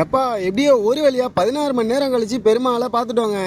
எப்பா எப்படியோ ஒரு வழியா பதினாறு மணி நேரம் கழிச்சு பெருமாளை பார்த்துட்டோங்க.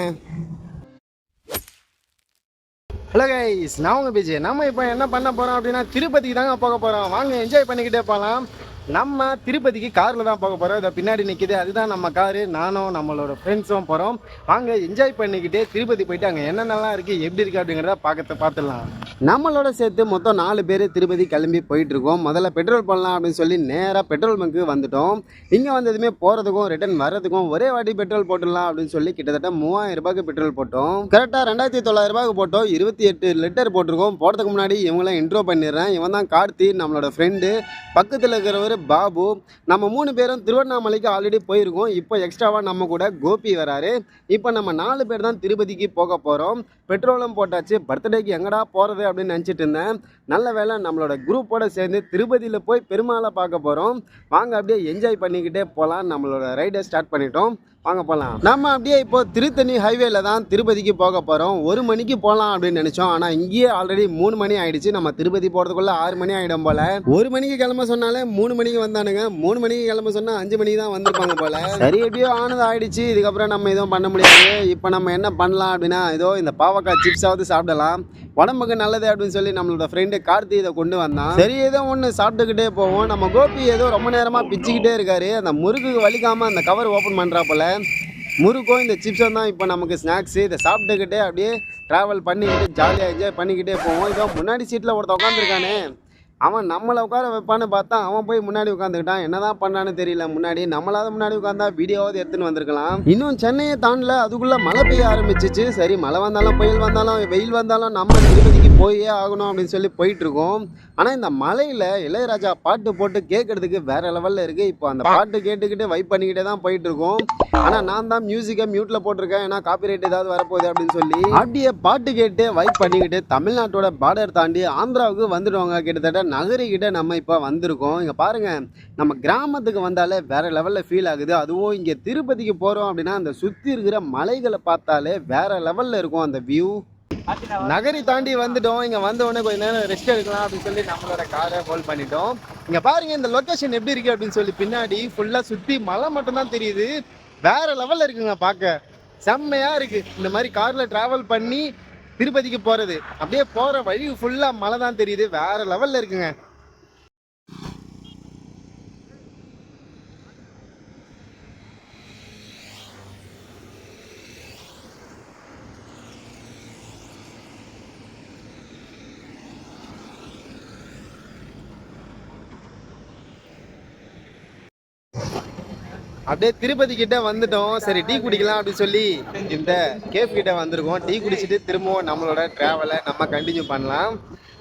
ஹலோ கைஸ் நான் உங்க பேச்சு நம்ம இப்போ என்ன பண்ண போறோம் அப்படின்னா திருப்பதிக்கு தாங்க போக போறோம். வாங்க என்ஜாய் பண்ணிக்கிட்டே போகலாம் நம்ம திருப்பதிக்கு காரில் தான் போக போகிறோம் இதை பின்னாடி நிற்கிது அதுதான் நம்ம காரு. நானும் நம்மளோட ஃப்ரெண்ட்ஸும் போகிறோம் வாங்க என்ஜாய் பண்ணிக்கிட்டே திருப்பதி போயிட்டு அங்கே என்னென்னலாம் இருக்குது எப்படி இருக்குது அப்படிங்கிறத பார்க்க பார்த்துடலாம். நம்மளோட சேர்த்து மொத்தம் நாலு பேர் திருப்பதி கிளம்பி போயிட்டுருக்கோம் முதல்ல பெட்ரோல் பண்ணலாம் அப்படின்னு சொல்லி நேராக பெட்ரோல் பங்க்கு வந்துட்டோம். இங்கே வந்ததுமே போகிறதுக்கும் ரிட்டர்ன் வர்றதுக்கும் ஒரே வாட்டி பெட்ரோல் போட்டுடலாம் அப்படின்னு சொல்லி கிட்டத்தட்ட மூவாயிரம் ரூபாய்க்கு பெட்ரோல் போட்டோம். கரெக்டாக ரெண்டாயிரத்தி தொள்ளாயிரம் ரூபாய்க்கு போட்டோம். இருபத்தி எட்டு லிட்டர் போட்டிருக்கோம். போகிறதுக்கு முன்னாடி இவங்களாம் இன்ட்ரோ பண்ணிடுறேன். இவன் தான் கார்த்தி நம்மளோட ஃப்ரெண்டு பக்கத்தில் இருக்கிறவர் பாபு நம்ம மூணு பேரும் திருவண்ணாமலைக்கு ஆல்ரெடி போயிருக்கோம். இப்போ எக்ஸ்ட்ராவாக நம்ம கூட கோபி வராரு. இப்போ நம்ம நாலு பேர் தான் திருப்பதிக்கு போக போகிறோம் பெட்ரோலும் போட்டாச்சு. பர்த்டேக்கு எங்கடா போகிறது அப்படின்னு நினச்சிட்டு இருந்தேன். நல்ல வேளை நம்மளோட குரூப்போடு சேர்ந்து திருப்பதியில் போய் பெருமாளை பார்க்க போகிறோம் வாங்க அப்படியே என்ஜாய் பண்ணிக்கிட்டே போகலாம் நம்மளோட ரைடை ஸ்டார்ட் பண்ணிட்டோம். வாங்க போகலாம் நம்ம அப்படியே இப்போ திருத்தணி ஹைவேல தான் திருப்பதிக்கு போக போகிறோம் ஒரு மணிக்கு போகலாம் அப்படின்னு நினச்சோம். ஆனால் இங்கேயே ஆல்ரெடி மூணு மணி ஆயிடுச்சு. நம்ம திருப்பதி போகிறதுக்குள்ள ஆறு மணி ஆகிடும் போல. ஒரு மணிக்கு கிளம்ப சொன்னாலே மூணு மணிக்கு வந்தானுங்க. மூணு மணிக்கு கிளம்ப சொன்னால் அஞ்சு மணிக்கு தான் வந்திருப்பாங்க போல. சரி எப்படியோ ஆனது ஆயிடுச்சு. இதுக்கப்புறம் நம்ம எதுவும் பண்ண முடியாது. இப்போ நம்ம என்ன பண்ணலாம் அப்படின்னா ஏதோ இந்த பாவக்காய் சிப்ஸாவது சாப்பிடலாம். உடம்புக்கு நல்லது அப்படின்னு சொல்லி நம்மளோட ஃப்ரெண்டு கார்த்தி இதை கொண்டு வந்தான். சரி. ஏதோ ஒன்று சாப்பிட்டுக்கிட்டே போவோம். நம்ம கோபி ஏதோ ரொம்ப நேரமாக பிச்சுக்கிட்டே இருக்காரு. அந்த முறுக்கு வலிக்காமல் அந்த கவர் ஓப்பன் பண்ணுறாப்புல முறுக்கும் இந்த சிப்ஸும் தான் இப்போ நமக்கு ஸ்நாக்ஸு இதை சாப்பிட்டுக்கிட்டே அப்படியே ட்ராவல் பண்ணிக்கிட்டு ஜாலியாக என்ஜாய் பண்ணிக்கிட்டே போவோம். இதோ முன்னாடி சீட்டில் ஒருத்தன் உட்காந்துருக்கானே அவன் நம்மளை உட்கார வைப்பான்னு பார்த்தா அவன் போய் முன்னாடி உட்காந்துக்கிட்டான். என்னதான் பண்ணான்னு தெரியல. முன்னாடி நம்மளாவது முன்னாடி உட்காந்தா வீடியோவாவது எடுத்துன்னு வந்திருக்கலாம். இன்னும் சென்னையை தாண்டல அதுக்குள்ள மழை பெய்ய ஆரம்பிச்சிச்சு. சரி மழை வந்தாலும் புயல் வந்தாலும் வெயில் வந்தாலும் நம்ம திருப்பதிக்கு போயே ஆகணும் அப்படின்னு சொல்லி போயிட்டுருக்கோம். ஆனால் இந்த மலையில் இளையராஜா பாட்டு போட்டு கேட்கறதுக்கு வேற லெவலில் இருக்குது இப்போ அந்த பாட்டு கேட்டுக்கிட்டு வைப் பண்ணிக்கிட்டே தான் போயிட்டுருக்கோம். ஆனால் நான் தான் மியூசிக்கை மியூட்டில் போட்டிருக்கேன். ஏன்னா காப்பிரைட் ஏதாவது வரப்போகுது அப்படின்னு சொல்லி. அப்படியே பாட்டு கேட்டு வைப் பண்ணிக்கிட்டு தமிழ்நாட்டோட பார்டர் தாண்டி ஆந்திராவுக்கு வந்துடுவாங்க. கிட்டத்தட்ட நகரிக்கிட்ட நம்ம இப்போ வந்திருக்கோம். இங்கே பாருங்கள் நம்ம கிராமத்துக்கு வந்தாலே வேற லெவலில் ஃபீல் ஆகுது. அதுவும் இங்கே திருப்பதிக்கு போகிறோம் அப்படின்னா அந்த சுற்றி இருக்கிற மலைகளை பார்த்தாலே வேற லெவலில் இருக்கும் அந்த வியூ நகரி தாண்டி வந்துட்டோம். இங்க வந்த உடனே கொஞ்ச நேரம் ரெஸ்ட் எடுக்கலாம் அப்படின்னு சொல்லி நம்மளோட காரை ஹோல்ட் பண்ணிட்டோம். இங்க பாருங்க இந்த லொகேஷன் எப்படி இருக்கு அப்படின்னு சொல்லி பின்னாடி ஃபுல்லா சுத்தி மலை மட்டும் தான் தெரியுது. வேற லெவல்ல இருக்குங்க பார்க்க. செம்மையா இருக்கு. இந்த மாதிரி கார்ல டிராவல் பண்ணி திருப்பதிக்கு போறது. அப்படியே போற வழி ஃபுல்லா மலை தான் தெரியுது. வேற லெவல்ல இருக்குங்க. அப்படியே திருப்பதி கிட்ட வந்துட்டோம். சரி டீ குடிக்கலாம் அப்படின்னு சொல்லி இந்த கேஃப் கிட்ட வந்திருக்கோம். டீ குடிச்சிட்டு திரும்பவும் நம்மளோட டிராவலை நம்ம கண்டினியூ பண்ணலாம்.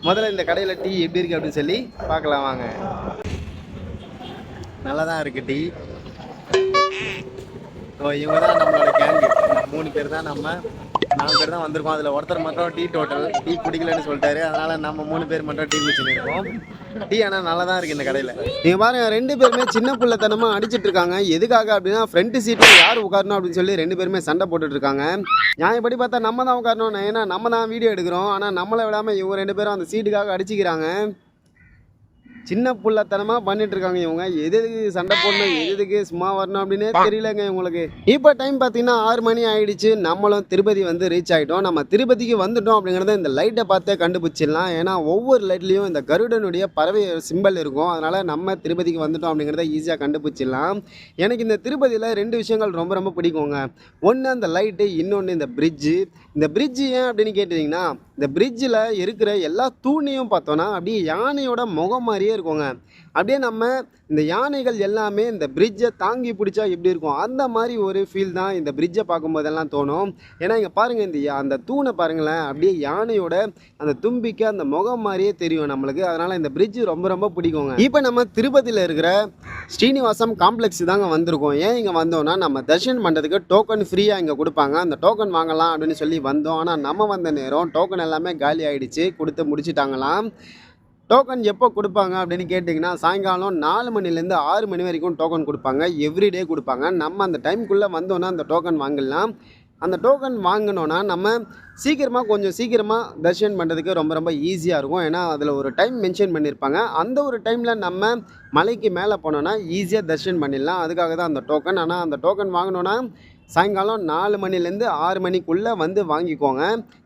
முதல்ல இந்த கடையில் டீ எப்படி இருக்கு அப்படின்னு சொல்லி பார்க்கலாம் வாங்க. நல்லா தான் இருக்கு டீ. ஓ இவங்க தான் நம்மளோட கேங்கு மூணு பேர் தான் நம்ம நாலு பேர் தான் வந்திருக்கோம். அதில் ஒருத்தர் மட்டும் டீ டோட்டல் டீ குடிக்கலன்னு சொல்லிட்டாரு. அதனால நம்ம மூணு பேர் மட்டும் டீ குடிச்சுருக்கோம் டீ ஆனால் நல்லா தான் இருக்கு இந்த கடையில். நீங்கள் பாருங்க ரெண்டு பேருமே சின்ன பிள்ளைத்தனமாக அடிச்சிட்டு இருக்காங்க. எதுக்காக அப்படின்னா ஃப்ரண்ட் சீட்டில் யார் உட்காரணும் அப்படின்னு சொல்லி ரெண்டு பேருமே சண்டை போட்டுட்டு இருக்காங்க. நியாயப்படி பார்த்தா நம்ம தான் உட்காரணும் ஏன்னா நம்ம தான் வீடியோ எடுக்கிறோம். ஆனால் நம்மளை விடாமல் இவங்க ரெண்டு பேரும் அந்த சீட்டுக்காக அடிச்சுக்கிறாங்க. சின்ன புள்ளத்தனமா பண்ணிட்டு இருக்காங்க இவங்க. எது எதுக்கு சண்டை போடணும் எது எதுக்கு சும்மா வரணும் அப்படின்னே தெரியலங்க இவங்களுக்கு. இப்போ டைம் பார்த்தீங்கன்னா ஆறு மணி ஆயிடுச்சு. நம்மளும் திருப்பதி வந்து ரீச் ஆகிட்டோம் நம்ம திருப்பதிக்கு வந்துட்டோம் அப்படிங்கிறத இந்த லைட்டை பார்த்தே கண்டுபிடிச்சிடலாம். ஏன்னா ஒவ்வொரு லைட்லேயும் இந்த கருடனுடைய பறவை சிம்பல் இருக்கும். அதனால நம்ம திருப்பதிக்கு வந்துட்டோம் அப்படிங்கிறத ஈஸியாக கண்டுபிடிச்சிடலாம். எனக்கு இந்த திருப்பதியில் ரெண்டு விஷயங்கள் ரொம்ப ரொம்ப பிடிக்குங்க. ஒன்று அந்த லைட்டு இன்னொன்று இந்த பிரிட்ஜு இந்த பிரிட்ஜு ஏன் அப்படின்னு கேட்டிங்கன்னா இந்த பிரிட்ஜில் இருக்கிற எல்லா தூணையும் பார்த்தோன்னா அப்படியே யானையோட முகம் மாதிரியே இருக்குங்க. அப்படியே நம்ம இந்த யானைகள் எல்லாமே இந்த பிரிட்ஜை தாங்கி பிடிச்சா எப்படி இருக்கும்? அந்த மாதிரி ஒரு ஃபீல் தான் இந்த பிரிட்ஜை பார்க்கும்போதெல்லாம் தோணும். ஏன்னா இங்கே பாருங்கள் இந்த அந்த தூணை பாருங்களேன் அப்படியே யானையோட அந்த தும்பிக்க அந்த முகம் மாதிரியே தெரியும் நம்மளுக்கு. அதனால் இந்த பிரிட்ஜ் ரொம்ப ரொம்ப பிடிக்குங்க. இப்போ நம்ம திருப்பதியில் இருக்கிற ஸ்ரீனிவாசம் காம்ப்ளெக்ஸ் தாங்க வந்திருக்கோம். ஏன் இங்கே வந்தோம்னா நம்ம தர்ஷன் பண்ணுறதுக்கு டோக்கன் ஃப்ரீயாக இங்கே கொடுப்பாங்க. அந்த டோக்கன் வாங்கலாம் அப்படின்னு சொல்லி வந்தோம். ஆனால் நம்ம வந்த நேரம் டோக்கன் எல்லாமே காலி ஆகிடுச்சு கொடுத்து முடிச்சிட்டாங்களாம். டோக்கன் எப்போ கொடுப்பாங்க அப்படின்னு கேட்டிங்கன்னா சாயங்காலம் நாலு மணிலேருந்து ஆறு மணி வரைக்கும் டோக்கன் கொடுப்பாங்க. எவ்ரிடே கொடுப்பாங்க. நம்ம அந்த டைம்குள்ளே வந்தோன்னா அந்த டோக்கன் வாங்கிடலாம். அந்த டோக்கன் வாங்கினோன்னா நம்ம சீக்கிரமாக கொஞ்சம் சீக்கிரமாக தர்ஷன் பண்ணுறதுக்கு ரொம்ப ரொம்ப ஈஸியாக இருக்கும். ஏன்னா அதில் ஒரு டைம் மென்ஷன் பண்ணியிருப்பாங்க. அந்த ஒரு டைமில் நம்ம மலைக்கு மேலே போனோன்னா ஈஸியாக தர்ஷன் பண்ணிடலாம். அதுக்காக தான் அந்த டோக்கன் ஆனால் அந்த டோக்கன் வாங்கினோன்னா சாயங்காலம் நாலு மணிலேருந்து ஆறு மணிக்குள்ளே வந்து வாங்கிக்கோங்க.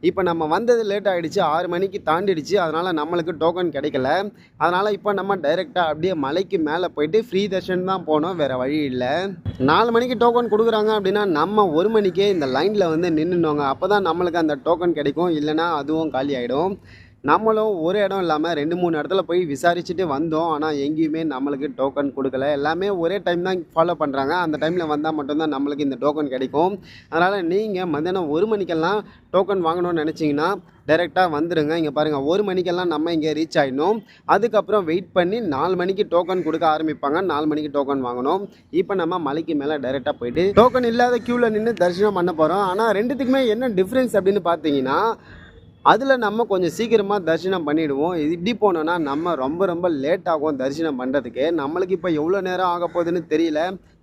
இப்போ நம்ம வந்தது லேட் ஆகிடுச்சு ஆறு மணிக்கு தாண்டிடுச்சு அதனால் நம்மளுக்கு டோக்கன் கிடைக்கல. அதனால் இப்போ நம்ம டைரெக்டாக அப்படியே மலைக்கு மேலே போயிட்டு ஃப்ரீ தர்ஷன் தான் போனோம் வேறு வழி இல்லை. நாலு மணிக்கு டோக்கன் கொடுக்குறாங்க அப்படின்னா நம்ம ஒரு மணிக்கே இந்த லைனில் வந்து நின்றுனோங்க அப்போ தான் நம்மளுக்கு அந்த டோக்கன் கிடைக்கும் இல்லைன்னா அதுவும் காலி ஆகிடும் நம்மளும் ஒரு இடம் இல்லாமல் ரெண்டு மூணு இடத்துல போய் விசாரிச்சுட்டு வந்தோம். ஆனால் எங்கேயுமே நம்மளுக்கு டோக்கன் கொடுக்கல. எல்லாமே ஒரே டைம் தான் ஃபாலோ பண்ணுறாங்க அந்த டைமில் வந்தால் மட்டும்தான் நம்மளுக்கு இந்த டோக்கன் கிடைக்கும். அதனால் நீங்கள் மத்தியானம் ஒரு மணிக்கெல்லாம் டோக்கன் வாங்கணும்னு நினச்சிங்கன்னா டைரெக்டாக வந்துடுங்க இங்கே பாருங்கள் ஒரு மணிக்கெல்லாம் நம்ம இங்கே ரீச் ஆகிடணும் அதுக்கப்புறம் வெயிட் பண்ணி நாலு மணிக்கு டோக்கன் கொடுக்க ஆரம்பிப்பாங்க. நாலு மணிக்கு டோக்கன் வாங்கணும். இப்போ நம்ம மலைக்கு மேலே டைரெக்டாக போயிட்டு டோக்கன் இல்லாத க்யூவில் நின்று தரிசனம் பண்ண போகிறோம் ஆனால் ரெண்டுத்துக்குமே என்ன டிஃப்ரென்ஸ் அப்படின்னு பார்த்தீங்கன்னா அதில் நம்ம கொஞ்சம் சீக்கிரமாக தரிசனம் பண்ணிவிடுவோம் இப்படி போனோன்னா நம்ம ரொம்ப ரொம்ப லேட் ஆகும் தரிசனம் பண்ணுறதுக்கு நம்மளுக்கு இப்போ எவ்வளோ நேரம் ஆக போகுதுன்னு தெரியல.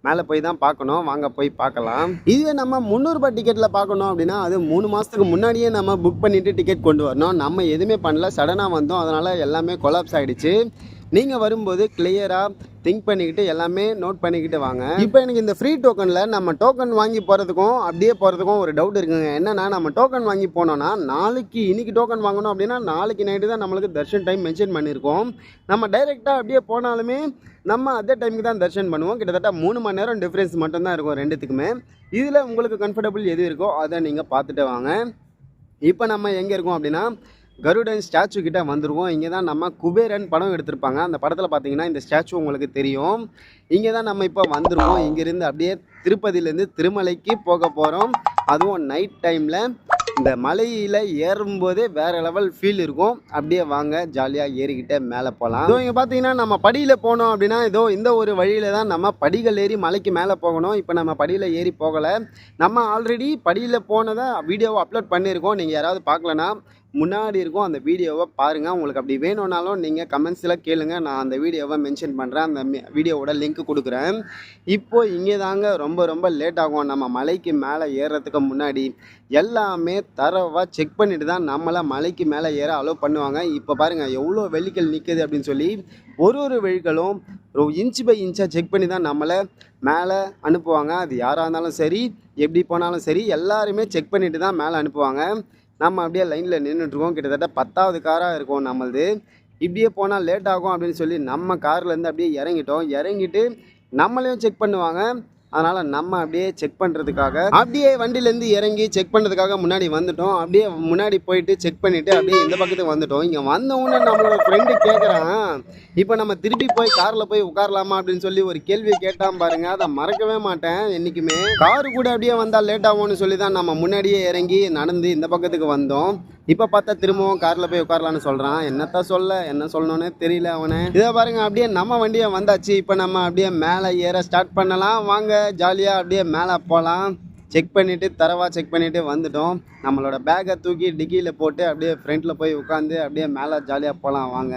மேலே போய் தான் பார்க்கணும். வாங்க போய் பார்க்கலாம். இதுவே நம்ம முந்நூறுபா டிக்கெட்டில் பார்க்கணும் அப்படின்னா அது மூணு மாதத்துக்கு முன்னாடியே நம்ம புக் பண்ணிவிட்டு டிக்கெட் கொண்டு வரணும். நம்ம எதுவுமே பண்ணல. சடனாக வந்தோம். அதனால் எல்லாமே கொலாப்ஸ் ஆகிடுச்சு நீங்கள் வரும்போது கிளியராக திங்க் பண்ணிக்கிட்டு எல்லாமே நோட் பண்ணிக்கிட்டு வாங்க. இப்போ எனக்கு இந்த ஃப்ரீ டோக்கனில் நம்ம டோக்கன் வாங்கி போகிறதுக்கும் அப்படியே போகிறதுக்கும் ஒரு டவுட் இருக்குங்க. என்னன்னா நம்ம டோக்கன் வாங்கி போனோம்னா நாளைக்கு இன்னைக்கு டோக்கன் வாங்கணும் அப்படின்னா நாளைக்கு நைட்டு தான் நம்மளுக்கு தர்ஷன் டைம் மென்ஷன் பண்ணியிருக்கோம். நம்ம டைரெக்டாக அப்படியே போனாலுமே நம்ம அதே டைமுக்கு தான் தர்ஷன் பண்ணுவோம். கிட்டத்தட்ட மூணு மணி நேரம் டிஃப்ரென்ஸ் மட்டும்தான் இருக்கும் ரெண்டுத்துக்குமே. இதில் உங்களுக்கு கம்ஃபர்டபுள் எது இருக்கோ அதை நீங்கள் பார்த்துட்டு வாங்க. இப்போ நம்ம எங்கே இருக்கோம் அப்படின்னா கருடன் ஸ்டாச்சு கிட்டே வந்துடுவோம் இங்கே தான் நம்ம குபேரன் படம் எடுத்திருப்பாங்க. அந்த படத்தில் பார்த்தீங்கன்னா இந்த ஸ்டாச்சு உங்களுக்கு தெரியும். இங்கே தான் நம்ம இப்போ வந்துடுவோம் இங்கேருந்து அப்படியே திருப்பதியிலேருந்து திருமலைக்கு போக போகிறோம் அதுவும் நைட் டைமில் இந்த மலையில் ஏறும்போதே வேறு லெவல் ஃபீல் இருக்கும். அப்படியே வாங்க ஜாலியாக ஏறிக்கிட்டே மேலே போகலாம் ஸோ இங்கே பார்த்தீங்கன்னா நம்ம படியில் போனோம் அப்படின்னா ஏதோ இந்த ஒரு வழியில் தான் நம்ம படிகள் ஏறி மலைக்கு மேலே போகணும். இப்போ நம்ம படியில் ஏறி போகலை. நம்ம ஆல்ரெடி படியில் போனதை வீடியோவை அப்லோட் பண்ணியிருக்கோம். நீங்கள் யாராவது பார்க்கலனா முன்னாடி இருக்கும் அந்த வீடியோவை பாருங்கள் உங்களுக்கு அப்படி வேணும்னாலும் நீங்கள் கமெண்ட்ஸில் கேளுங்கள் நான் அந்த வீடியோவை மென்ஷன் பண்ணுறேன் அந்த வீடியோவோட லிங்க் கொடுக்குறேன். இப்போது இங்கே தாங்க ரொம்ப ரொம்ப லேட் ஆகும். நம்ம மலைக்கு மேலே ஏறுறதுக்கு முன்னாடி எல்லாமே தரவாக செக் பண்ணிட்டு தான் நம்மளை மலைக்கு மேலே ஏற அலோவ் பண்ணுவாங்க. இப்போ பாருங்கள் எவ்வளோ வெள்ளிக்கல் நிற்குது அப்படின்னு சொல்லி ஒரு ஒரு வெஹிக்களும் இன்ச்சு இன்ச் பை இன்ச்சாக செக் பண்ணி தான் நம்மளை மேலே அனுப்புவாங்க. அது யாராக இருந்தாலும் சரி எப்படி போனாலும் சரி எல்லாருமே செக் பண்ணிட்டு தான் மேலே அனுப்புவாங்க. நம்ம அப்படியே லைனில் நின்றுட்டுருக்கோம் கிட்டத்தட்ட பத்தாவது காராக இருக்கும் நம்மளது. இப்படியே போனால் லேட் ஆகும் அப்படின்னு சொல்லி நம்ம கார்லேருந்து அப்படியே இறங்கிட்டோம். இறங்கிட்டு நம்மளையும் செக் பண்ணுவாங்க. அதனால் நம்ம அப்படியே செக் பண்ணுறதுக்காக அப்படியே வண்டியிலேருந்து இறங்கி செக் பண்ணுறதுக்காக முன்னாடி வந்துட்டோம். அப்படியே முன்னாடி போயிட்டு செக் பண்ணிவிட்டு அப்படியே இந்த பக்கத்துக்கு வந்துட்டோம். இங்கே வந்த உடனே நம்மளோட ஃப்ரெண்டு கேட்குறான் இப்போ நம்ம திருப்பி போய் காரில் போய் உட்காரலாமா? அப்படின்னு சொல்லி ஒரு கேள்வி கேட்டான் பாருங்க. அதை மறக்கவே மாட்டேன் என்றைக்குமே காரு கூட அப்படியே வந்தால் லேட் ஆகும்னு சொல்லி தான் நம்ம முன்னாடியே இறங்கி நடந்து இந்த பக்கத்துக்கு வந்தோம். இப்போ பார்த்தா திரும்பவும் காரில் போய் உட்காரலான்னு சொல்கிறான் என்னத்த சொல்ல? என்ன சொல்லணும்னே தெரியல அவனை. இதை பாருங்க அப்படியே நம்ம வண்டியை வந்தாச்சு. இப்போ நம்ம அப்படியே மேலே ஏற ஸ்டார்ட் பண்ணலாம். வாங்க. ஜாலியாக அப்படியே மேலே போகலாம் செக் பண்ணிவிட்டு தரவாக செக் பண்ணிவிட்டு வந்துட்டோம். நம்மளோட பேக்கை தூக்கி டிக்கியில் போட்டு அப்படியே ஃப்ரண்ட்டில் போய் உட்காந்து அப்படியே மேலே ஜாலியாக போகலாம் வாங்க.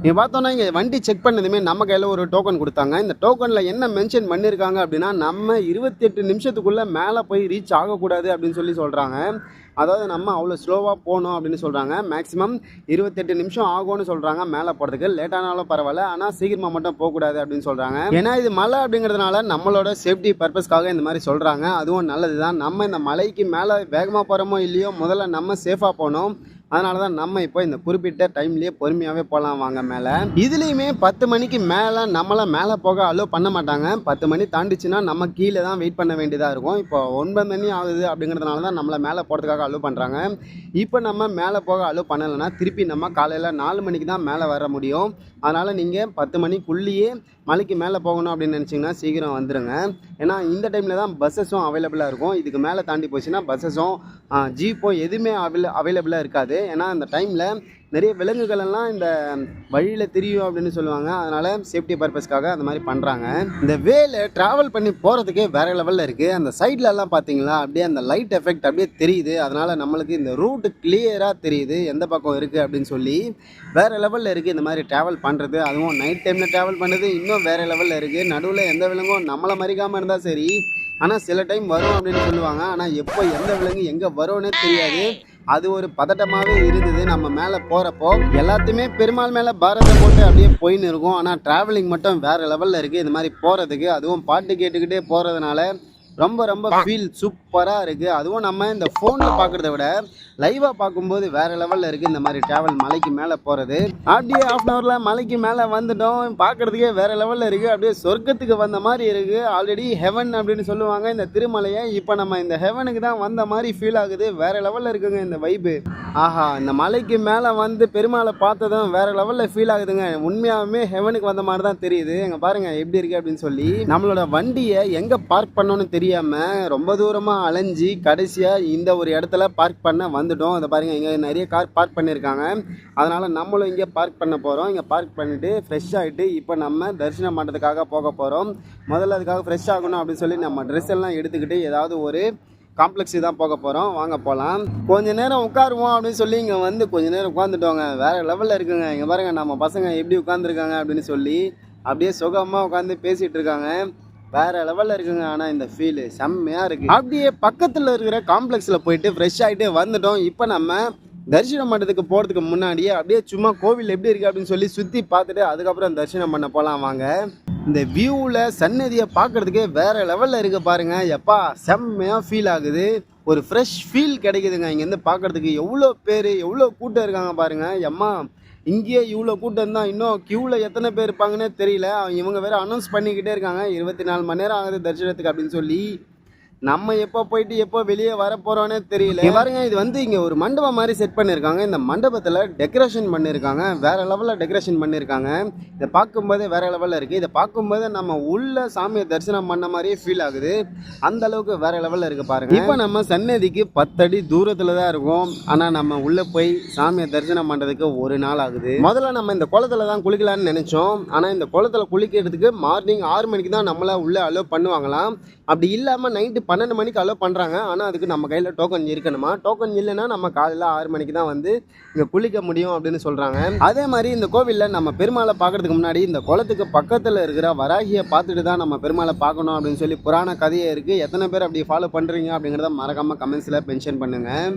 இங்கே பார்த்தோன்னா இங்கே வண்டி செக் பண்ணதுமே நம்ம கையில் ஒரு டோக்கன் கொடுத்தாங்க. இந்த டோக்கனில் என்ன மென்ஷன் பண்ணியிருக்காங்க அப்படின்னா நம்ம இருபத்தெட்டு நிமிஷத்துக்குள்ளே மேலே போய் ரீச் ஆகக்கூடாது அப்படின்னு சொல்லி சொல்கிறாங்க அதாவது நம்ம அவ்வளோ ஸ்லோவாக போகணும் அப்படின்னு சொல்கிறாங்க மேக்ஸிமம் இருபத்தெட்டு நிமிஷம் ஆகும்னு சொல்கிறாங்க மேலே போகிறதுக்கு லேட்டானாலும் பரவாயில்ல. ஆனால் சீக்கிரமாக மட்டும் போகக்கூடாது அப்படின்னு சொல்கிறாங்க ஏன்னா இது மலை அப்படிங்கிறதுனால நம்மளோட சேஃப்டி பர்பஸ்க்காக இந்த மாதிரி சொல்கிறாங்க அதுவும் நல்லது தான் நம்ம இந்த மலைக்கு மேலே வேகமாக போகிறோமோ இல்லையோ முதல்ல நம்ம சேஃபாக போகணும். அதனால தான் நம்ம இப்போ இந்த குறிப்பிட்ட டைம்லேயே பொறுமையாகவே போகலாம் வாங்க மேலே. இதுலேயுமே பத்து மணிக்கு மேலே நம்மளை மேலே போக அலோவ் பண்ண மாட்டாங்க. பத்து மணி தாண்டிச்சுன்னா நம்ம கீழே தான் வெயிட் பண்ண வேண்டியதாக இருக்கும். இப்போ ஒன்பது மணி ஆகுது அப்படிங்கிறதுனால தான் நம்மளை மேலே போகிறதுக்காக அலோவ் பண்ணுறாங்க இப்போ நம்ம மேலே போக அலோவ் பண்ணலைன்னா திருப்பி நம்ம காலையில் நாலு மணிக்கு தான் மேலே வர முடியும். அதனால் நீங்கள் பத்து மணிக்குள்ளேயே மலைக்கு மேலே போகணும் அப்படின்னு நினச்சிங்கன்னா சீக்கிரம் வந்துடுங்க ஏன்னா இந்த டைமில் தான் பஸ்ஸஸும் அவைலபிளாக இருக்கும். இதுக்கு மேலே தாண்டி போச்சுன்னா பஸ்ஸஸும் ஜீப்போ எதுவுமே அவைல அவைலபிளாக இருக்காது. ஏன்னா அந்த டைமில் நிறைய விலங்குகள் எல்லாம் இந்த வழியில் தெரியும் அப்படின்னு சொல்லுவாங்க. அதனால் சேஃப்டி பர்பஸ்க்காக அந்த மாதிரி பண்ணுறாங்க இந்த வேலை ட்ராவல் பண்ணி போகிறதுக்கே வேறு லெவலில் இருக்குது அந்த சைட்லலாம் பார்த்தீங்களா அப்படியே அந்த லைட் எஃபெக்ட் அப்படியே தெரியுது. அதனால் நம்மளுக்கு இந்த ரூட்டு கிளியராக தெரியுது. எந்த பக்கம் இருக்குது அப்படின்னு சொல்லி வேறு லெவலில் இருக்குது இந்த மாதிரி ட்ராவல் பண்ணுறது அதுவும் நைட் டைமில் ட்ராவல் பண்ணுறது இன்னும் வேறு லெவலில் இருக்குது நடுவில் எந்த விலங்கும் நம்மளை மறிக்காமல் இருந்தால் சரி. ஆனால் சில டைம் வரும் அப்படின்னு சொல்லுவாங்க. ஆனால் எப்போ எந்த விலங்கு எங்கே வரும்னே தெரியாது. அது ஒரு பதட்டமாகவே இருந்தது. நம்ம மேலே போகிறப்போ எல்லாத்தையுமே பெருமாள் மேலே பாரத்தை போட்டு அப்படியே போயின்னு இருக்கும். ஆனால் ட்ராவலிங் மட்டும் வேறு லெவலில் இருக்குது இந்த மாதிரி போகிறதுக்கு அதுவும் பாட்டு கேட்டுக்கிட்டே போகிறதுனால ரொம்ப ரொம்ப ஃபீல் சூப்பராக இருக்குது அதுவும் நம்ம இந்த ஃபோனில் பார்க்குறத விட லைவாக பார்க்கும்போது வேறு லெவலில் இருக்குது இந்த மாதிரி ட்ராவல் மலைக்கு மேலே போகிறது அப்படியே ஆஃப் அன் ஹவரில் மலைக்கு மேலே வந்துட்டோம். பார்க்குறதுக்கே வேறு லெவலில் இருக்குது அப்படியே சொர்க்கத்துக்கு வந்த மாதிரி இருக்குது ஆல்ரெடி ஹெவன் அப்படின்னு சொல்லுவாங்க. இந்த திருமலையை இப்போ நம்ம இந்த ஹெவனுக்கு தான் வந்த மாதிரி ஃபீல் ஆகுது. வேறு லெவலில் இருக்குங்க இந்த வைப்பு ஆஹா இந்த மலைக்கு மேலே வந்து பெருமாளை பார்த்ததும் வேறு லெவலில் ஃபீல் ஆகுதுங்க. உண்மையாகவே ஹெவனுக்கு வந்த மாதிரி தான் தெரியுது. எங்க பாருங்க எப்படி இருக்கு அப்படின்னு சொல்லி. நம்மளோட வண்டியை எங்கே பார்க் பண்ணணும்னு தெரியாமல் ரொம்ப தூரமாக அலைஞ்சி கடைசியாக இந்த ஒரு இடத்துல பார்க் பண்ண வந்துட்டோம். அதை பாருங்கள் இங்கே நிறைய கார் பார்க் பண்ணியிருக்காங்க அதனால் நம்மளும் இங்கே பார்க் பண்ண போகிறோம் இங்கே பார்க் பண்ணிவிட்டு ஃப்ரெஷ் ஆகிட்டு இப்போ நம்ம தரிசனம் பண்ணுறதுக்காக போக போகிறோம் முதல்ல அதுக்காக ஃப்ரெஷ் ஆகணும் அப்படின்னு சொல்லி நம்ம ட்ரெஸ் எல்லாம் எடுத்துக்கிட்டு ஏதாவது ஒரு காம்ப்ளெக்ஸ் தான் போக போகிறோம் வாங்க போகலாம் கொஞ்ச நேரம் உட்காருவோம் அப்படின்னு சொல்லி இங்கே வந்து கொஞ்ச நேரம் உட்காந்துட்டோங்க வேறு லெவலில் இருக்குங்க. இங்கே பாருங்க நம்ம பசங்க எப்படி உட்காந்துருக்காங்க அப்படின்னு சொல்லி அப்படியே சுகமாக உட்காந்து பேசிகிட்டு இருக்காங்க. வேற லெவலில் இருக்குங்க. ஆனால் இந்த ஃபீலு செம்மையாக இருக்குது அப்படியே பக்கத்தில் இருக்கிற காம்ப்ளெக்ஸில் போயிட்டு ஃப்ரெஷ் ஆகிட்டு வந்துட்டோம். இப்போ நம்ம தரிசனம் பண்ணுறதுக்கு போகிறதுக்கு முன்னாடியே அப்படியே சும்மா கோவில் எப்படி இருக்குது அப்படின்னு சொல்லி சுற்றி பார்த்துட்டு அதுக்கப்புறம் தரிசனம் பண்ண போகலாம் வாங்க. இந்த வியூவில் சன்னதியை பார்க்குறதுக்கே வேற லெவலில் இருக்குது பாருங்கள் எப்பா செம்மையாக ஃபீல் ஆகுது. ஒரு ஃப்ரெஷ் ஃபீல் கிடைக்குதுங்க. இங்கேருந்து பார்க்குறதுக்கு எவ்வளோ பேர் எவ்வளோ கூட்டம் இருக்காங்க பாருங்கள் எம்மா இங்கேயே இவ்வளோ கூட்டம் தான். இன்னும் க்யூவில் எத்தனை பேர் இருப்பாங்கன்னே தெரியல. இவங்க வேற அனௌன்ஸ் பண்ணிக்கிட்டே இருக்காங்க. இருபத்தி நாலு மணி நேரம் ஆகுது தரிசனத்துக்கு அப்படின்னு சொல்லி. நம்ம எப்போ போயிட்டு எப்போ வெளியே வர போறோம்னே தெரியல பாருங்க இது வந்து இங்க ஒரு மண்டபம் மாதிரி செட் பண்ணியிருக்காங்க இந்த மண்டபத்தில் டெக்கரேஷன் பண்ணியிருக்காங்க வேற லெவலில் டெக்கரேஷன் பண்ணியிருக்காங்க இதை பார்க்கும்போதே வேற லெவலில் இருக்கு. இதை பார்க்கும்போது நம்ம உள்ள சாமியை தரிசனம் பண்ண மாதிரியே ஃபீல் ஆகுது. அந்த அளவுக்கு வேற லெவலில் இருக்கு பாருங்க. இப்போ நம்ம சன்னதிக்கு பத்தடி தூரத்தில் தான் இருக்கோம். ஆனால் நம்ம உள்ள போய் சாமியை தரிசனம் பண்ணுறதுக்கு ஒரு நாள் ஆகுது. முதல்ல நம்ம இந்த குளத்துல தான் குளிக்கலாம்னு நினைச்சோம். ஆனால் இந்த குளத்துல குளிக்கிறதுக்கு மார்னிங் ஆறு மணிக்கு தான் நம்மள உள்ள அலோவ் பண்ணுவாங்களாம். அப்படி இல்லாமல் நைட்டு பன்னெண்டு மணிக்கு அலோவ் பண்ணுறாங்க ஆனால் அதுக்கு நம்ம கையில் டோக்கன் இருக்கணுமா? டோக்கன் இல்லைன்னா நம்ம காலையில் ஆறு மணிக்கு தான் வந்து இங்கே குளிக்க முடியும் அப்படின்னு சொல்கிறாங்க அதே மாதிரி இந்த கோவிலில் நம்ம பெருமாளை பார்க்கறதுக்கு முன்னாடி இந்த குளத்துக்கு பக்கத்தில் இருக்கிற வராகியை பார்த்துட்டு தான் நம்ம பெருமாளை பார்க்கணும் அப்படின்னு சொல்லி புராண கதையே இருக்குது எத்தனை பேர் அப்படி ஃபாலோ பண்ணுறீங்க அப்படிங்கிறத மறக்காமல் கமெண்ட்ஸில் மென்ஷன் பண்ணுங்கள்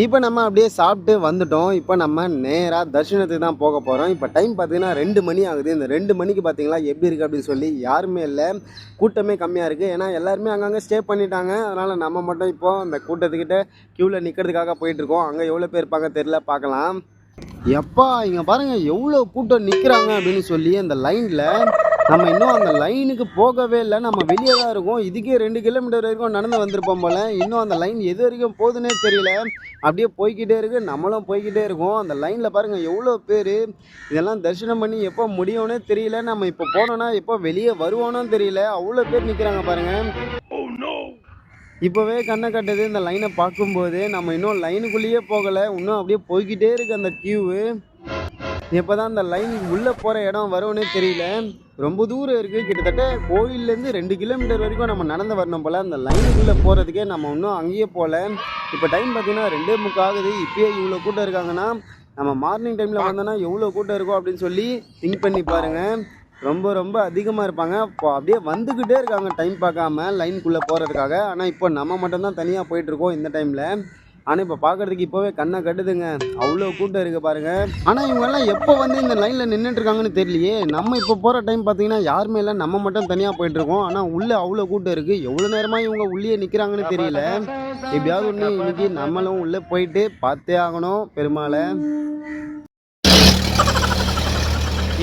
இப்போ நம்ம அப்படியே சாப்பிட்டு வந்துட்டோம். இப்போ நம்ம நேராக தர்ஷனத்துக்கு தான் போக போகிறோம் இப்போ டைம் பார்த்தீங்கன்னா ரெண்டு மணி ஆகுது. இந்த ரெண்டு மணிக்கு பார்த்தீங்களா எப்படி இருக்குது அப்படின்னு சொல்லி யாருமே இல்லை. கூட்டமே கம்மியாக இருக்குது ஏன்னா எல்லாருமே அங்கங்கே ஸ்டே பண்ணிட்டாங்க. அதனால் நம்ம மட்டும் இப்போ அந்த கூட்டத்துக்கிட்ட க்யூவில் நிற்கிறதுக்காக போயிட்டுருக்கோம் அங்கே எவ்வளோ பேர் இருப்பாங்க தெரில பார்க்கலாம் எப்பா இங்கே பாருங்கள் எவ்வளோ கூட்டம் நிற்கிறாங்க அப்படின்னு சொல்லி அந்த லைனில் நம்ம இன்னும் அந்த லைனுக்கு போகவே இல்லை. நம்ம வெளியே தான் இருக்கோம். இதுக்கே ரெண்டு கிலோமீட்டர் வரைக்கும் நடந்து வந்திருப்போம் போல். இன்னும் அந்த லைன் எது வரைக்கும் போகுதுன்னே தெரியல. அப்படியே போய்கிட்டே இருக்கு. நம்மளும் போய்க்கிட்டே இருக்கோம். அந்த லைனில் பாருங்கள் எவ்வளோ பேர் இதெல்லாம் தரிசனம் பண்ணி எப்போ முடியும்னே தெரியல. நம்ம இப்போ போனோன்னா எப்போ வெளியே வருவோனோ தெரியல. அவ்வளோ பேர் நிற்கிறாங்க பாருங்கள் இப்போவே கண்ணை கட்டுது இந்த லைனை பார்க்கும்போது. நம்ம இன்னும் லைனுக்குள்ளேயே போகலை. இன்னும் அப்படியே போய்கிட்டே இருக்குது அந்த கியூவு எப்போ தான் அந்த லைன் உள்ளே போகிற இடம் வரும்னே தெரியல. ரொம்ப தூரம் இருக்குது கிட்டத்தட்ட கோயிலேருந்து ரெண்டு கிலோமீட்டர் வரைக்கும் நம்ம நடந்து வரணும் போல். அந்த லைனுக்குள்ளே போகிறதுக்கே நம்ம இன்னும் அங்கேயே போகல. இப்போ டைம் பார்த்திங்கன்னா ரெண்டே முக்காகுது இப்போயே இவ்வளோ கூட்டம் இருக்காங்கன்னா நம்ம மார்னிங் டைமில் வந்தோன்னா எவ்வளோ கூட்டம் இருக்கும் அப்படின்னு சொல்லி திங்க் பண்ணி பாருங்கள் ரொம்ப ரொம்ப அதிகமாக இருப்பாங்க. இப்போ அப்படியே வந்துக்கிட்டே இருக்காங்க டைம் பார்க்காம லைனுக்குள்ளே போகிறதுக்காக ஆனால் இப்போ நம்ம மட்டும்தான் தனியாக போயிட்டுருக்கோம் இந்த டைமில் ஆனால் இப்போ பார்க்குறதுக்கு இப்போவே கண்ணை கட்டுதுங்க. அவ்வளோ கூட்டம் இருக்குது பாருங்கள் ஆனால் இவங்கெல்லாம் எப்போ வந்து இந்த லைனில் நின்றுட்டு இருக்காங்கன்னு தெரியலையே. நம்ம இப்போ போகிற டைம் பார்த்தீங்கன்னா யாருமே இல்லை. நம்ம மட்டும் தனியாக போயிட்டுருக்கோம் ஆனால் உள்ளே அவ்வளோ கூட்டம் இருக்குது எவ்வளோ நேரமாக இவங்க உள்ளே நிற்கிறாங்கன்னு தெரியல. எப்படியாவது ஒன்று இன்னைக்கு நம்மளும் உள்ளே போயிட்டு பார்த்தே ஆகணும் பெருமாளை.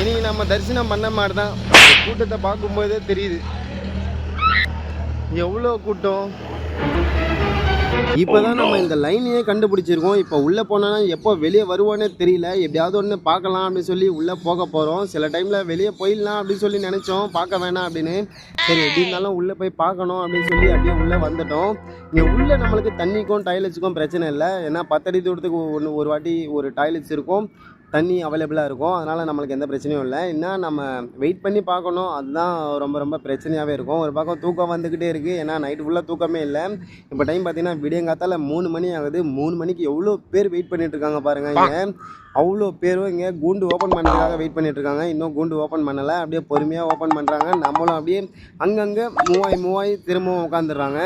இனி நம்ம தரிசனம் பண்ண மாதிரி தான் கூட்டத்தை பார்க்கும்போதே தெரியுது. எவ்வளோ கூட்டம்? இப்போதான் நம்ம இந்த லைனையே கண்டுபிடிச்சிருக்கோம். இப்போ உள்ளே போனோன்னா எப்போ வெளியே வருவோன்னே தெரியல. எப்படியாவது ஒன்று பார்க்கலாம் அப்படின்னு சொல்லி உள்ளே போக போகிறோம் சில டைமில் வெளியே போயிடலாம் அப்படின்னு சொல்லி நினச்சோம். பார்க்க வேணாம் அப்படின்னு. சரி எப்படி இருந்தாலும் உள்ளே போய் பார்க்கணும் அப்படின்னு சொல்லி அப்படியே உள்ளே வந்துட்டோம். இங்கே உள்ளே நம்மளுக்கு தண்ணிக்கும் டாய்லெட்ஸுக்கும் பிரச்சனை இல்லை. ஏன்னா பத்தடி தூரத்துக்கு ஒன்று ஒரு வாட்டி ஒரு டாய்லெட்ஸ் இருக்கும். தண்ணி அவைலபிளாக இருக்கும். அதனால் நம்மளுக்கு எந்த பிரச்சனையும் இல்லை. என்ன நம்ம வெயிட் பண்ணி பார்க்கணும். அதுதான் ரொம்ப ரொம்ப பிரச்சனையாகவே இருக்கும். ஒரு பக்கம் தூக்கம் வந்துக்கிட்டே இருக்குது ஏன்னா நைட்டு ஃபுல்லாக தூக்கமே இல்லை. இப்போ டைம் பார்த்தீங்கன்னா விடியங்காத்தால் மூணு மணி ஆகுது. மூணு மணிக்கு எவ்வளோ பேர் வெயிட் பண்ணிகிட்ருக்காங்க இருக்காங்க பாருங்கள் இங்கே. அவ்வளோ பேரும் இங்கே கூண்டு ஓப்பன் பண்ணுறதுக்காக வெயிட் பண்ணிகிட்ருக்காங்க இருக்காங்க. இன்னும் கூண்டு ஓப்பன் பண்ணலை. அப்படியே பொறுமையாக ஓப்பன் பண்ணுறாங்க நம்மளும் அப்படியே அங்கங்கே மூவாய் மூவாய் திரும்பவும் உட்காந்துடுறாங்க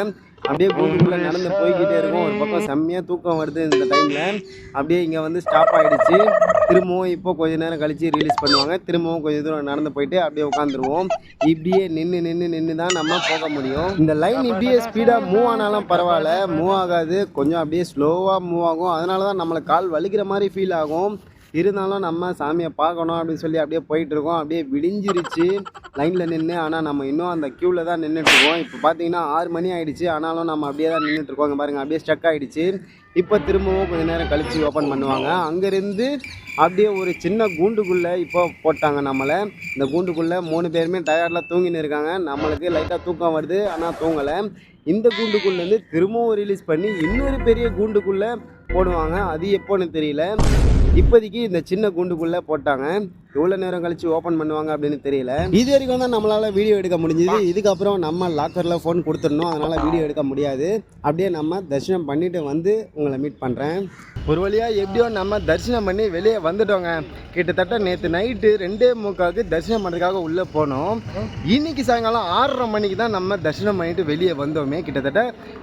அப்படியே கூண்டுக்குள்ளே நடந்து போய்கிட்டே இருக்கும். ஒரு பக்கம் செம்மையாக தூக்கம் வருது இந்த டைமில் அப்படியே இங்கே வந்து ஸ்டாப் ஆகிடுச்சு திரும்பவும் இப்போ கொஞ்ச நேரம் கழித்து ரிலீஸ் பண்ணுவாங்க. திரும்பவும் கொஞ்சம் தூரம் நடந்து போயிட்டு அப்படியே உட்காந்துருவோம் இப்படியே நின்று நின்று நின்று தான் நம்ம போக முடியும். இந்த லைன் இப்படியே ஸ்பீடாக மூவ் ஆனாலும் பரவாயில்ல. மூவ் ஆகாது. கொஞ்சம் அப்படியே ஸ்லோவாக மூவ் ஆகும். அதனால தான் நம்மளுக்கு கால் வலிக்கிற மாதிரி ஃபீல் ஆகும். இருந்தாலும் நம்ம சாமியை பார்க்கணும் அப்படின்னு சொல்லி அப்படியே போயிட்டு இருக்கோம் அப்படியே விடிஞ்சிருச்சு. லைனில் நின்று ஆனால் நம்ம இன்னும் அந்த க்யூவில் தான் நின்றுட்டு இருக்கோம் இப்போ பார்த்தீங்கன்னா ஆறு மணி ஆகிடுச்சு ஆனாலும் நம்ம அப்படியே தான் நின்றுட்டு இருக்கோம் பாருங்க அப்படியே ஸ்டக் ஆகிடுச்சு இப்போ திரும்பவும் கொஞ்ச நேரம் கழித்து ஓப்பன் பண்ணுவாங்க. அங்கேருந்து அப்படியே ஒரு சின்ன கூண்டுக்குள்ளே இப்போ போட்டாங்க நம்மளை. இந்த கூண்டுக்குள்ளே மூணு பேருமே டயர்டில் தூங்கின்னு இருக்காங்க. நம்மளுக்கு லைட்டாக தூக்கம் வருது ஆனால் தூங்கலை. இந்த கூண்டுக்குள்ளேருந்து திரும்பவும் ரிலீஸ் பண்ணி இன்னொரு பெரிய கூண்டுக்குள்ளே போடுவாங்க. அது எப்போன்னு தெரியல. இப்போதைக்கு இந்த சின்ன கூண்டுக்குள்ளே போட்டாங்க. எவ்வளோ நேரம் கழிச்சு ஓப்பன் பண்ணுவாங்க அப்படின்னு தெரியல. இது வரைக்கும் தான் நம்மளால் வீடியோ எடுக்க முடிஞ்சுது. இதுக்கப்புறம் நம்ம லாக்கரில் ஃபோன் கொடுத்துடணும். அதனால் வீடியோ எடுக்க முடியாது. அப்படியே நம்ம தரிசனம் பண்ணிவிட்டு வந்து உங்களை மீட் பண்ணுறேன் ஒரு வழியாக எப்படியோ நம்ம தரிசனம் பண்ணி வெளியே வந்துட்டோங்க. கிட்டத்தட்ட நேற்று நைட்டு ரெண்டே முக்காவுக்கு தரிசனம் பண்ணுறதுக்காக உள்ளே போனோம். இன்னைக்கு சாயங்காலம் ஆறரை மணிக்கு தான் நம்ம தரிசனம் பண்ணிட்டு வெளியே வந்தோமே. கிட்டத்தட்ட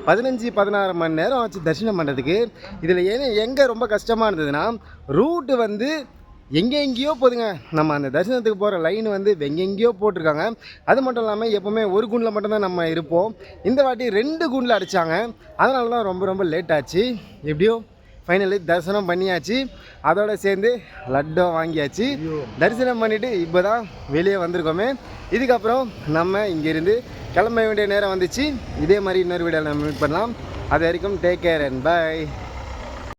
பதினஞ்சு பதினாறு மணி நேரம் ஆச்சு தரிசனம் பண்ணுறதுக்கு இதில் ஏன் எங்கே ரொம்ப கஷ்டமாக இருந்ததுன்னா ரூட்டு வந்து எங்கே எங்கேயோ போதுங்க. நம்ம அந்த தரிசனத்துக்கு போகிற லைன் வந்து எங்கெங்கேயோ போட்டிருக்காங்க. அது மட்டும் இல்லாமல் எப்போவுமே ஒரு குண்டில் மட்டும்தான் நம்ம இருப்போம். இந்த வாட்டி ரெண்டு குண்டில் அடித்தாங்க அதனால தான் ரொம்ப ரொம்ப லேட் ஆச்சு. எப்படியோ ஃபைனலி தரிசனம் பண்ணியாச்சு. அதோட சேர்ந்து லட்டும் வாங்கியாச்சு. தரிசனம் பண்ணிவிட்டு இப்போ தான் வெளியே வந்திருக்கோமே. இதுக்கப்புறம் நம்ம இங்கேருந்து கிளம்ப வேண்டிய நேரம் வந்துச்சு. இதே மாதிரி இன்னொரு வீடியோவில் நம்ம மீட் பண்ணலாம். அது வரைக்கும் டேக் கேர் அண்ட் பை